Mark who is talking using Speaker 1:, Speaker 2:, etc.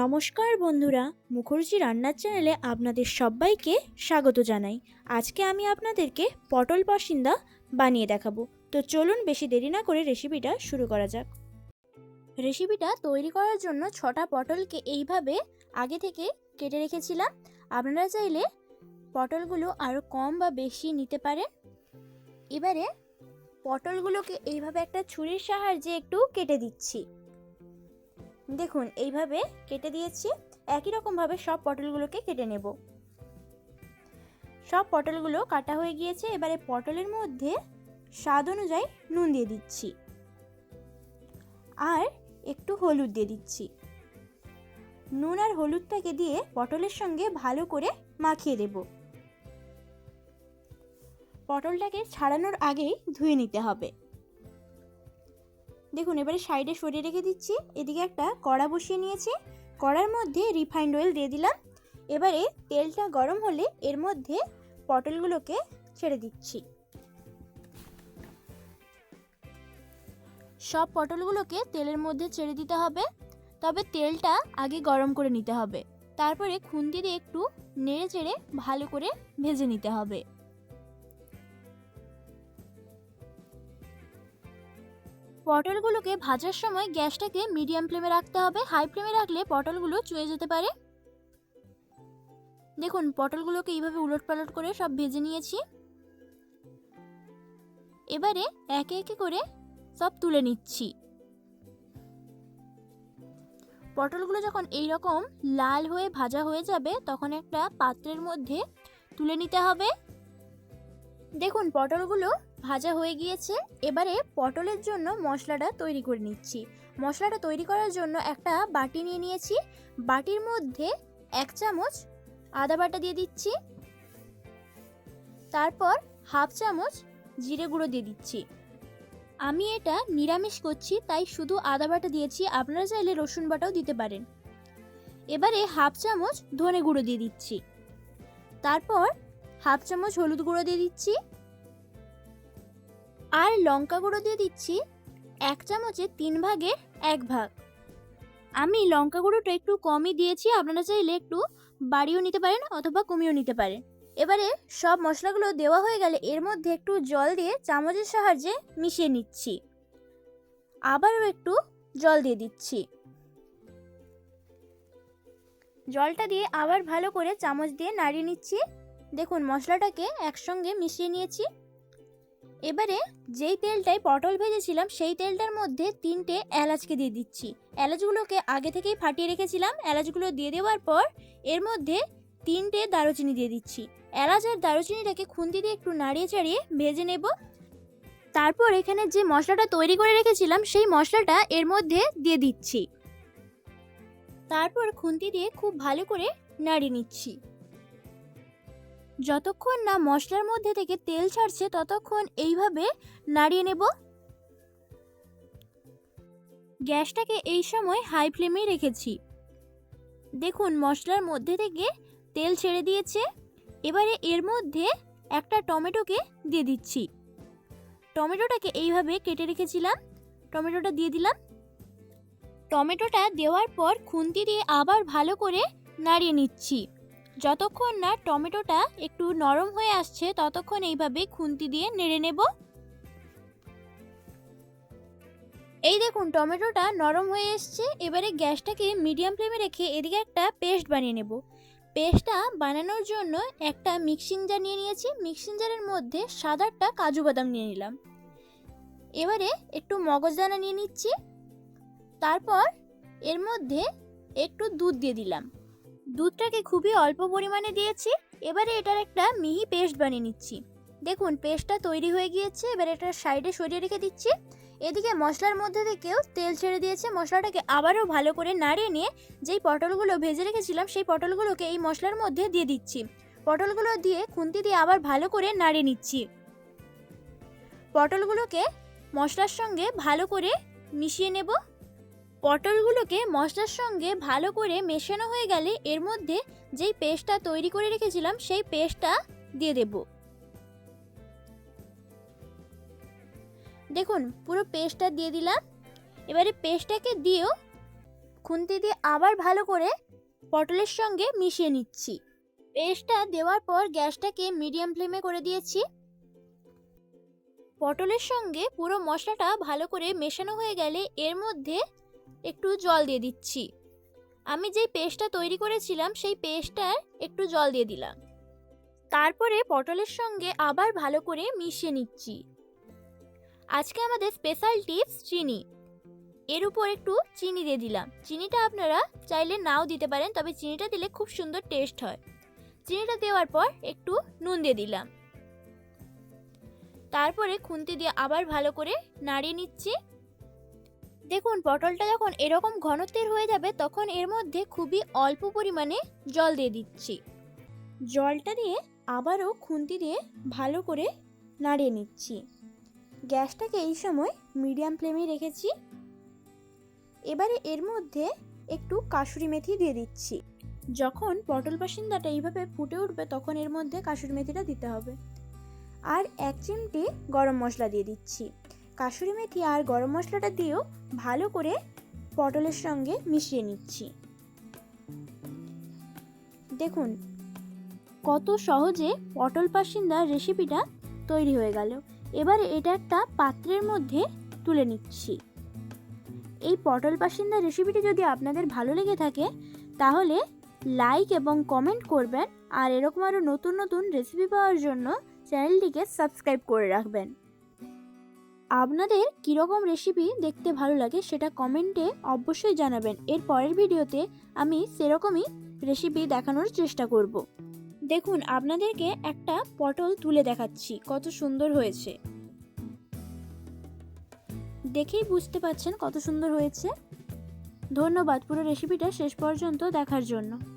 Speaker 1: নমস্কার বন্ধুরা মুখর্জি রান্নার চ্যানেলে আপনাদের সবাইকে স্বাগত জানাই। আজকে আমি আপনাদেরকে পটল বাসিন্দা বানিয়ে দেখাবো। তো চলুন বেশি দেরি না করে রেসিপিটা শুরু করা যাক। রেসিপিটা তৈরি করার জন্য ছটা পটলকে এইভাবে আগে থেকে কেটে রেখেছিলাম। আপনারা চাইলে পটলগুলো আরও কম বা বেশি নিতে পারেন। এবারে পটলগুলোকে এইভাবে একটা ছুরির সাহায্যে একটু কেটে দিচ্ছি। দেখুন, এইভাবে কেটে দিয়েছি। একই রকমভাবে সব পটলগুলোকে কেটে নেব। সব পটলগুলো কাটা হয়ে গিয়েছে। এবারে পটলের মধ্যে স্বাদ অনুযায়ী নুন দিয়ে দিচ্ছি। আর একটু হলুদ দিয়ে দিচ্ছি। নুন আর হলুদটাকে দিয়ে পটলের সঙ্গে ভালো করে মাখিয়ে দেব। পটলটাকে ছাড়ানোর আগেই ধুয়ে নিতে হবে। দেখুন, এবারে সাইডে সরিয়ে রেখে দিচ্ছি। এদিকে একটা কড়া বসিয়ে নিয়েছি। কড়ার মধ্যে রিফাইন্ড অয়েল দিয়ে দিলাম। এবারে তেলটা গরম হলে এর মধ্যে পটলগুলোকে ছেড়ে দিচ্ছি। সব পটলগুলোকে তেলের মধ্যে ছেড়ে দিতে হবে। তবে তেলটা আগে গরম করে নিতে হবে। তারপরে খুন্তি দিয়ে একটু নেড়ে চেড়ে ভালো করে ভেজে নিতে হবে। পটলগুলোকে ভাজার সময় গ্যাসটাকে মিডিয়াম ফ্লেমে রাখতে হবে। হাই ফ্লেমে রাখলে পটলগুলো চুয়ে যেতে পারে। দেখুন, পটলগুলোকে এইভাবে উলট পালট করে সব ভেজে নিয়েছি। এবারে একে একে করে সব তুলে নিচ্ছি। পটলগুলো যখন এই রকম লাল হয়ে ভাজা হয়ে যাবে, তখন একটা পাত্রের মধ্যে তুলে নিতে হবে। দেখুন, পটলগুলো ভাজা হয়ে গিয়েছে। এবারে পটলের জন্য মশলাটা তৈরি করে নিচ্ছি। মশলাটা তৈরি করার জন্য একটা বাটি নিয়ে নিয়েছি। বাটির মধ্যে এক চামচ আদা বাটা দিয়ে দিচ্ছি। তারপর হাফ চামচ জিরে গুঁড়ো দিয়ে দিচ্ছি। আমি এটা নিরামিষ করছি, তাই শুধু আদা বাটা দিয়েছি। আপনারা চাইলে রসুন বাটাও দিতে পারেন। এবারে হাফ চামচ ধনে গুঁড়ো দিয়ে দিচ্ছি। তারপর হাফ চামচ হলুদ গুঁড়ো দিয়ে দিচ্ছি। আর লঙ্কা গুঁড়ো দিয়ে দিচ্ছি এক চামচে তিন ভাগের এক ভাগ। আমি লঙ্কা গুঁড়োটা একটু কমই দিয়েছি, আপনারা চাইলে একটু বাড়িও নিতে পারেন অথবা কমিয়েও নিতে পারেন। এবারে সব মশলাগুলো দেওয়া হয়ে গেলে এর মধ্যে একটু জল দিয়ে চামচের সাহায্যে মিশিয়ে নিচ্ছি। আবারও একটু জল দিয়ে দিচ্ছি। জলটা দিয়ে আবার ভালো করে চামচ দিয়ে নাড়িয়ে নিচ্ছি। দেখুন, মশলাটাকে একসঙ্গে মিশিয়ে নিয়েছি। এবারে যেই তেলটায় পটল ভেজেছিলাম, সেই তেলটার মধ্যে তিনটে এলাচকে দিয়ে দিচ্ছি। এলাচগুলোকে আগে থেকেই ফাটিয়ে রেখেছিলাম। এলাচগুলো দিয়ে দেওয়ার পর এর মধ্যে তিনটে দারুচিনি দিয়ে দিচ্ছি। এলাচ আর দারুচিনিটাকে খুন্তি দিয়ে একটু নাড়িয়ে চাড়িয়ে ভেজে নেব। তারপর এখানে যে মশলাটা তৈরি করে রেখেছিলাম, সেই মশলাটা এর মধ্যে দিয়ে দিচ্ছি। তারপর খুন্তি দিয়ে খুব ভালো করে নাড়িয়ে নিচ্ছি। যতক্ষণ না মশলার মধ্যে থেকে তেল ছাড়ছে, ততক্ষণ এইভাবে নাড়িয়ে নেব। গ্যাসটাকে এই সময় হাই ফ্লেমে রেখেছি। দেখুন, মশলার মধ্যে থেকে তেল ছেড়ে দিয়েছে। এবারে এর মধ্যে একটা টমেটোকে দিয়ে দিচ্ছি। টমেটোটাকে এইভাবে কেটে রেখেছিলাম। টমেটোটা দিয়ে দিলাম। টমেটোটা দেওয়ার পর খুন্তি দিয়ে আবার ভালো করে নাড়িয়ে নিচ্ছি। যতক্ষণ না টমেটোটা একটু নরম হয়ে আসছে, ততক্ষণ এইভাবে খুন্তি দিয়ে নেড়ে নেব। এই দেখুন, টমেটোটা নরম হয়ে এসছে। এবারে গ্যাসটাকে মিডিয়াম ফ্লেমে রেখে এদিকে একটা পেস্ট বানিয়ে নেব। পেস্টটা বানানোর জন্য একটা মিক্সিং জার নিয়ে নিয়েছি। মিক্সিং জারের মধ্যে সাদারটা কাজু বাদাম নিয়ে নিলাম। এবারে একটু মগজদানা নিয়ে নিচ্ছি। তারপর এর মধ্যে একটু দুধ দিয়ে দিলাম। দুধটাকে খুবই অল্প পরিমাণে দিয়েছি, এবারে এটার একটা মিহি পেস্ট বানিয়ে নিচ্ছি। দেখুন, পেস্টটা তৈরি হয়ে গিয়েছে, এবার এটা সাইডে সরিয়ে রেখে দিচ্ছি। এদিকে মশলার মধ্যে থেকেও তেল ছেড়ে দিয়েছে, মশলাটাকে আবারও ভালো করে নাড়িয়ে নিয়ে যেই পটলগুলো ভেজে রেখেছিলাম, সেই পটলগুলোকে এই মশলার মধ্যে দিয়ে দিচ্ছি। পটলগুলো দিয়ে খুন্তি দিয়ে আবার ভালো করে নাড়িয়ে নিচ্ছি। পটলগুলোকে মশলার সঙ্গে ভালো করে মিশিয়ে নেব। পটলগুলোকে মশলার সঙ্গে ভালো করে মেশানো হয়ে গেলে এর মধ্যে যেই পেস্টটা তৈরি করে রেখেছিলাম, সেই পেস্টটা দিয়ে দেব। দেখুন, পুরো পেস্টটা দিয়ে দিলাম। এবারে পেস্টটাকে দিয়েও খুন্তি দিয়ে আবার ভালো করে পটলের সঙ্গে মিশিয়ে নিচ্ছি। পেস্টটা দেওয়ার পর গ্যাসটাকে মিডিয়াম ফ্লেমে করে দিয়েছি। পটলের সঙ্গে পুরো মশলাটা ভালো করে মেশানো হয়ে গেলে এর মধ্যে একটু জল দিয়ে দিচ্ছি। আমি যেই পেস্টটা তৈরি করেছিলাম, সেই পেস্টটার একটু জল দিয়ে দিলাম। তারপরে পটলের সঙ্গে আবার ভালো করে মিশিয়ে নিচ্ছি। আজকে আমাদের স্পেশাল টিপস চিনি। এর উপর একটু চিনি দিয়ে দিলাম। চিনিটা আপনারা চাইলে নাও দিতে পারেন, তবে চিনিটা দিলে খুব সুন্দর টেস্ট হয়। চিনিটা দেওয়ার পর একটু নুন দিয়ে দিলাম। তারপরে খুন্তি দিয়ে আবার ভালো করে নাড়িয়ে নিচ্ছি। দেখুন, পটলটা যখন এরকম ঘনত্বের হয়ে যাবে, তখন এর মধ্যে খুবই অল্প পরিমাণে জল দিয়ে দিচ্ছি। জলটা দিয়ে আবারও খুন্তি দিয়ে ভালো করে নাড়িয়ে নিচ্ছি। গ্যাসটাকে এই সময় মিডিয়াম ফ্লেমে রেখেছি। এবারে এর মধ্যে একটু কাসুরি মেথি দিয়ে দিচ্ছি। যখন পটল বাসিন্দাটা এইভাবে ফুটে উঠবে, তখন এর মধ্যে কাসুরি মেথিটা দিতে হবে। আর এক চিমটি গরম মশলা দিয়ে দিচ্ছি। কাসুরি মেথি আর গরম মশলাটা দিয়েও ভালো করে পটলের সঙ্গে মিশিয়ে নিচ্ছি। দেখুন, কত সহজে পটল পাসিন্দার রেসিপিটা তৈরি হয়ে গেল। এবারে এটা একটা পাত্রের মধ্যে তুলে নিচ্ছি। এই পটল পাসিন্দা রেসিপিটি যদি আপনাদের ভালো লেগে থাকে, তাহলে লাইক এবং কমেন্ট করবেন আর এরকম আরও নতুন নতুন রেসিপি পাওয়ার জন্য চ্যানেলটিকে সাবস্ক্রাইব করে রাখবেন। আপনাদের কীরকম রেসিপি দেখতে ভালো লাগে সেটা কমেন্টে অবশ্যই জানাবেন। এর পরের ভিডিওতে আমি সেরকমই রেসিপি দেখানোর চেষ্টা করব। দেখুন, আপনাদেরকে একটা পটল তুলে দেখাচ্ছি, কত সুন্দর হয়েছে। দেখেই বুঝতে পাচ্ছেন কত সুন্দর হয়েছে। ধন্যবাদ, পুরো রেসিপিটা শেষ পর্যন্ত দেখার জন্য।